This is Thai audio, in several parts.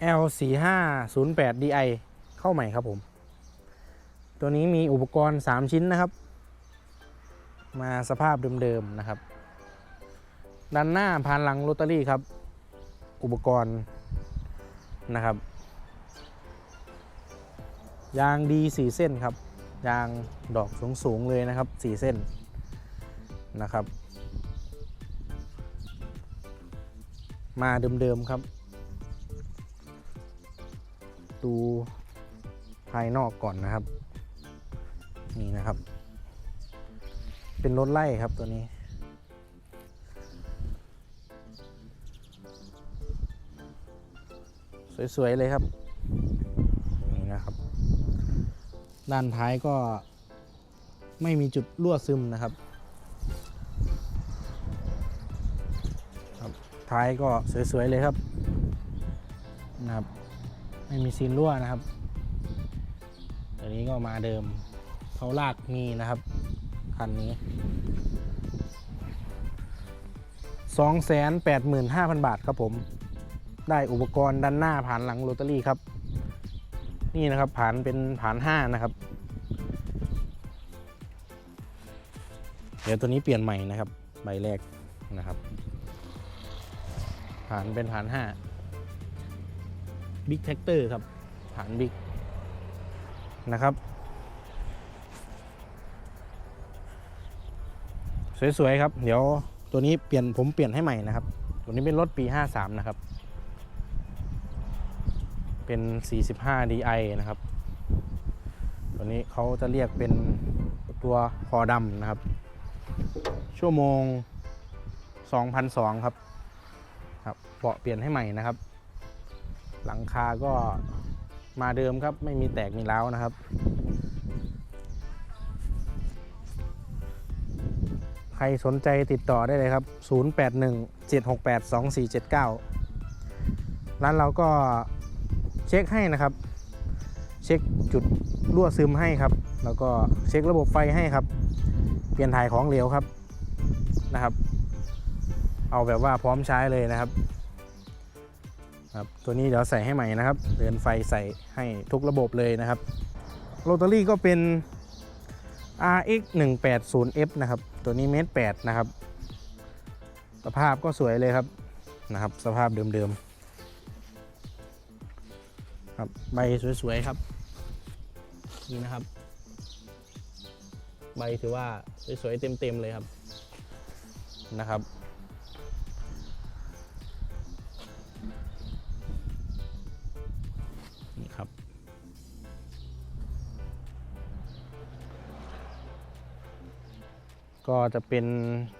L 4 5 0 8 DI เข้าใหม่ครับผม ตัวนี้มีอุปกรณ์ 3 ชิ้นนะครับ มาสภาพเดิมๆนะครับ ด้านหน้าพานหลังโรตารี่ครับ อุปกรณ์นะครับ ยางดี 4 เส้นครับ ยางดอกสูงๆเลยนะครับ 4 เส้นนะครับ มาเดิมๆครับ ดูภายนอกก่อนนะครับ นี่นะครับ เป็นรถไล่ครับตัวนี้ สวย ๆ เลยครับ นี่นะครับ ด้านท้ายก็ไม่มีจุดรั่วซึมนะครับครับ ท้ายก็สวย ๆ เลยครับนะครับ ไม่มีซีนรั่วนะครับตัวนี้ก็มาเดิมเขาลากมีนะครับคันนี้ 285,000 บาทครับผม ได้อุปกรณ์ด้านหน้าผ่านหลังโรตารี่ครับ นี่นะครับผ่านเป็นผ่าน 5 นะครับ เดี๋ยวตัวนี้เปลี่ยนใหม่นะครับ ใบแรกนะครับ ผ่านเป็นผ่าน 5 บิ๊กแท็กเตอร์ครับผ่านบิ๊กนะครับ สวย ๆ ครับ เดี๋ยวตัวนี้เปลี่ยนผมเปลี่ยนให้ใหม่นะครับ ตัวนี้เป็นรถปี 53 นะครับ เป็น 45 DI นะครับ ตัวนี้เขาจะเรียกเป็นตัวคอดำนะครับ ชั่วโมง 2,002 ครับ ครับเบาะเปลี่ยนให้ใหม่นะครับ หลังคาก็มาเดิมครับไม่มีแตกมีร้าวนะครับ ใครสนใจติดต่อได้เลยครับ 0817682479 ร้านเราก็เช็คให้นะครับ เช็คจุดรั่วซึมให้ครับ แล้วก็เช็คระบบไฟให้ครับ เปลี่ยนถ่ายของเหลวครับนะครับ เอาแบบว่าพร้อมใช้เลยนะครับ ครับตัวนี้เดี๋ยวใส่ให้ใหม่นะครับเดินไฟใส่ให้ทุกระบบเลยนะครับโรตารี่ก็เป็น RX 180F นะครับ ตัวนี้เมตร8นะครับ สภาพก็สวยเลยครับนะครับ สภาพเดิมๆครับใบสวยๆครับนี่นะครับ ใบถือว่าสวยๆเต็มๆเลยครับนะครับ ก็จะเป็น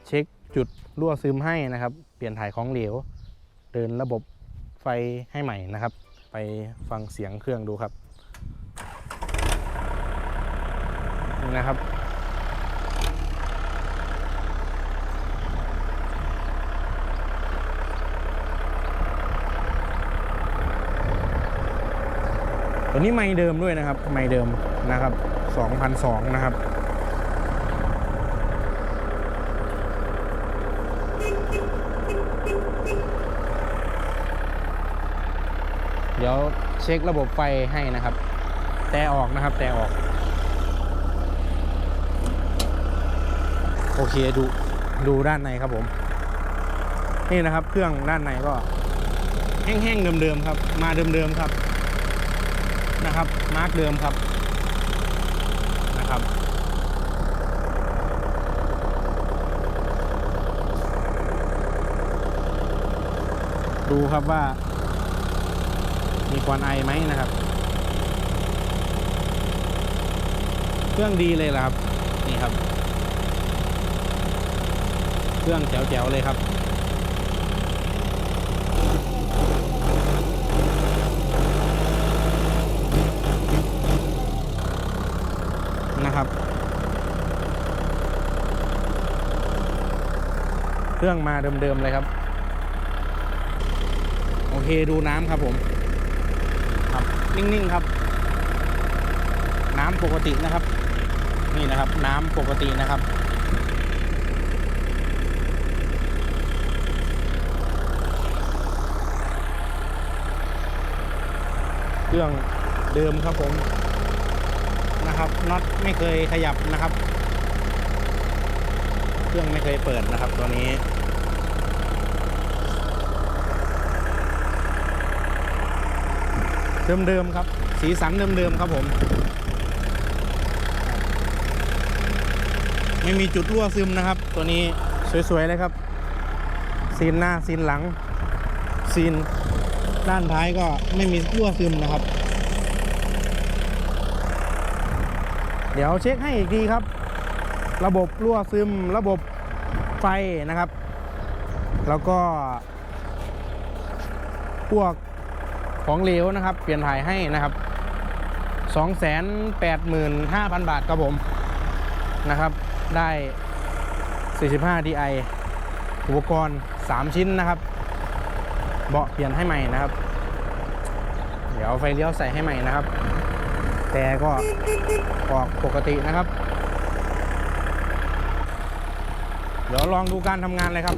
เช็คจุดรั่วซึมให้นะครับ เปลี่ยนถ่ายของเหลว เดินระบบไฟให้ใหม่นะครับ ไปฟังเสียงเครื่องดูครับนี่นะครับตัวนี้ไม่เดิมด้วยนะครับ ไม่เดิมนะครับ 2,002 นะครับ ดี๋ยวเช็คระบบไฟให้นะครับ แต่ออกนะครับ แต่ออก โอเคดูดูด้านในครับผม นี่นะครับ เครื่องด้านในก็ แห้งๆเดิมๆครับ มาเดิมๆครับนะครับ มาร์กเดิมครับนะครับดูครับว่า มีควันไอไหมนะครับ เครื่องดีเลยครับ นี่ครับ เครื่องแจ๋วๆเลยครับนะครับ เครื่องมาเดิมๆเลยครับ โอเคดูน้ำครับผม นิ่งๆครับ น้ำปกตินะครับ นี่นะครับ น้ำปกตินะครับเครื่องเดิมครับผมนะครับน็อตไม่เคยขยับนะครับ เครื่องไม่เคยเปิดนะครับตัวนี้ เดิมๆครับ สีสันเดิมๆครับผม ไม่มีจุดรั่วซึมนะครับ ตัวนี้สวยๆเลยครับ ซีนหน้าซีนหลัง ซีนด้านท้ายก็ไม่มีรั่วซึมนะครับ เดี๋ยวเช็คให้อีกทีครับ ระบบรั่วซึมระบบไฟนะครับ แล้วก็พวก ของเหลวนะครับ เปลี่ยนถ่ายให้นะครับ 285,000 บาทครับผมนะครับ ได้ 45 DI อุปกรณ์ 3 ชิ้นนะครับ เบาะเปลี่ยนให้ใหม่นะครับ เดี๋ยวไฟเลี้ยวใส่ให้ใหม่นะครับ แต่ก็ออกปกตินะครับ เดี๋ยวลองดูการทำงานเลยครับ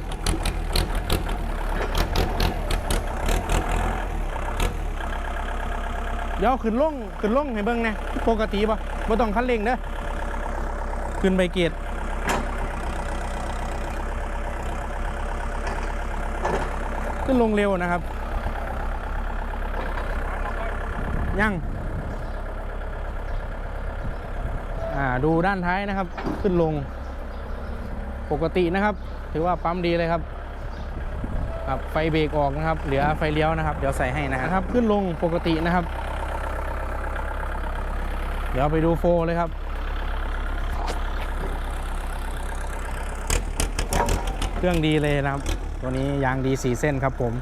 เดี๋ยวขึ้นล่งขึ้นล่งให้เบิ่งนะปกติป่ะไม่ต้องคันเร่งเด้อขึ้นไปเกียรขึ้นลงเร็วนะครับยังอ่าดูด้านท้ายนะครับ ขึ้นลงปกตินะครับ ถือว่าปั๊มดีเลยครับครับไฟเบรกออกนะครับ เหลือไฟเลี้ยวนะครับ เดี๋ยวใส่ให้นะครับ ขึ้นลงปกตินะครับ ดี๋ยวไปดูโฟเลยครับ เครื่องดีเลยนะครับ ตัวนี้ยางดีสีเส้นครับผม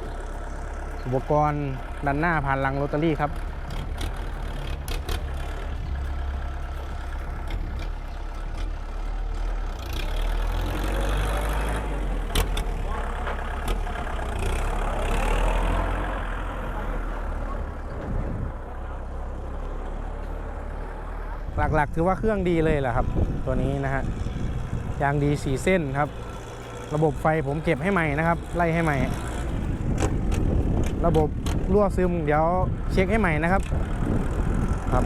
อุปกรณ์ดันหน้าผ่านลังโรตารี่ครับ หลักๆ ถือว่าเครื่องดีเลยแหละครับ ตัวนี้นะฮะยางดีสีเส้นครับ ระบบไฟผมเก็บให้ใหม่นะครับ ไล่ให้ใหม่ ระบบรั่วซึมเดี๋ยวเช็คให้ใหม่นะครับ ครับ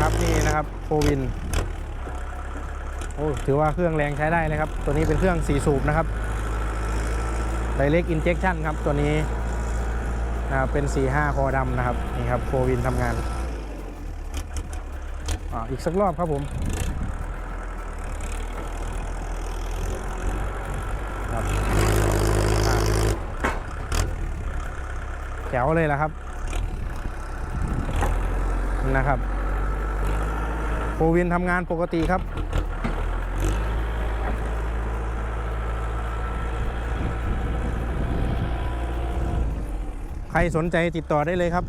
ครับนี่นะครับโฟวินโอ้ถือว่าเครื่องแรงใช้ได้เลยครับ ตัวนี้เป็นเครื่องสีสูบนะครับไดเ e กอินเจ t ชันครับตัวนี้นะเป็น 45 คอดำนะครับนี่ครับโฟวินทำงาน ออีกสักรอบครับผมครับแจ๋วเลยละครับนะครับโฟวินทำงานปกติครับใครสนใจติดต่อได้เลยครับ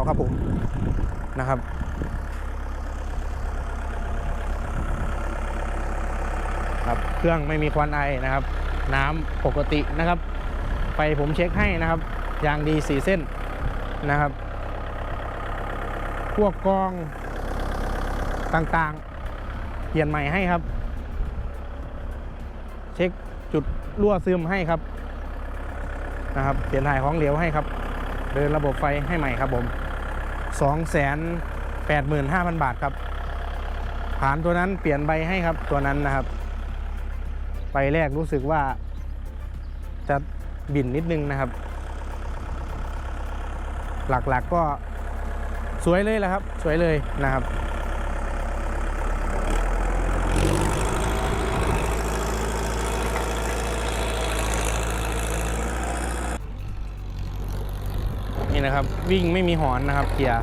0817682479 ครับผม นะครับ ครับ เครื่องไม่มีควันไอนะครับ น้ำปกตินะครับไฟผมเช็คให้นะครับ ยางดีสีเส้นนะครับ พวกกองต่างๆ เปลี่ยนใหม่ให้ครับ เช็คจุดรั่วซึมให้ครับนะครับ เปลี่ยนถ่ายของเหลวให้ครับ เดินระบบไฟให้ใหม่ครับผม 285,000 บาทครับผ่านตัวนั้นเปลี่ยนใบให้ครับตัวนั้นนะครับ ใบแรกรู้สึกว่าจะบิ่นนิดนึงนะครับ หลักๆกก็สวยเลยแหละครับ สวยเลยนะครับ นี่นะครับ วิ่งไม่มีหอนนะครับเกียร์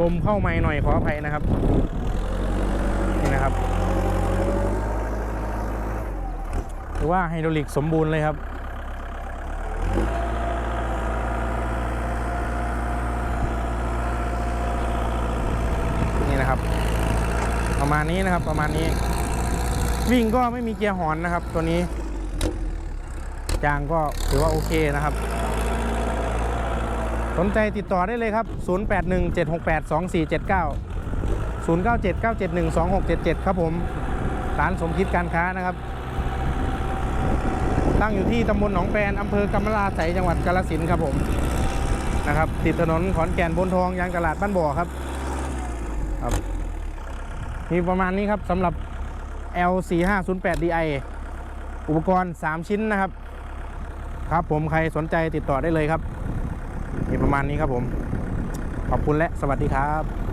ลมเข้าไม่หน่อยขออภัยนะครับ นี่นะครับ ถือว่าไฮดรอลิกสมบูรณ์เลยครับ นี่นะครับ ประมาณนี้นะครับ ประมาณนี้ วิ่งก็ไม่มีเกียร์หอนนะครับ ตัวนี้ยางก็ถือว่าโอเคนะครับ สนใจติดต่อได้เลยครับ 0817682479 0979712677 ครับผมร้านสมคิดการค้านะครับ ตั้งอยู่ที่ตำบลหนองแปนอำเภอกำมะลาไสยจังหวัดกาฬสินครับผมนะครับ ติดถนนขอนแก่นบนทองยางตลาดบ้านบ่อครับครับ มีประมาณนี้ครับสำหรับ L4508DI อุปกรณ์ 3 ชิ้นนะครับ ครับผมใครสนใจติดต่อได้เลยครับ มีประมาณนี้ครับผม ขอบคุณและสวัสดีครับ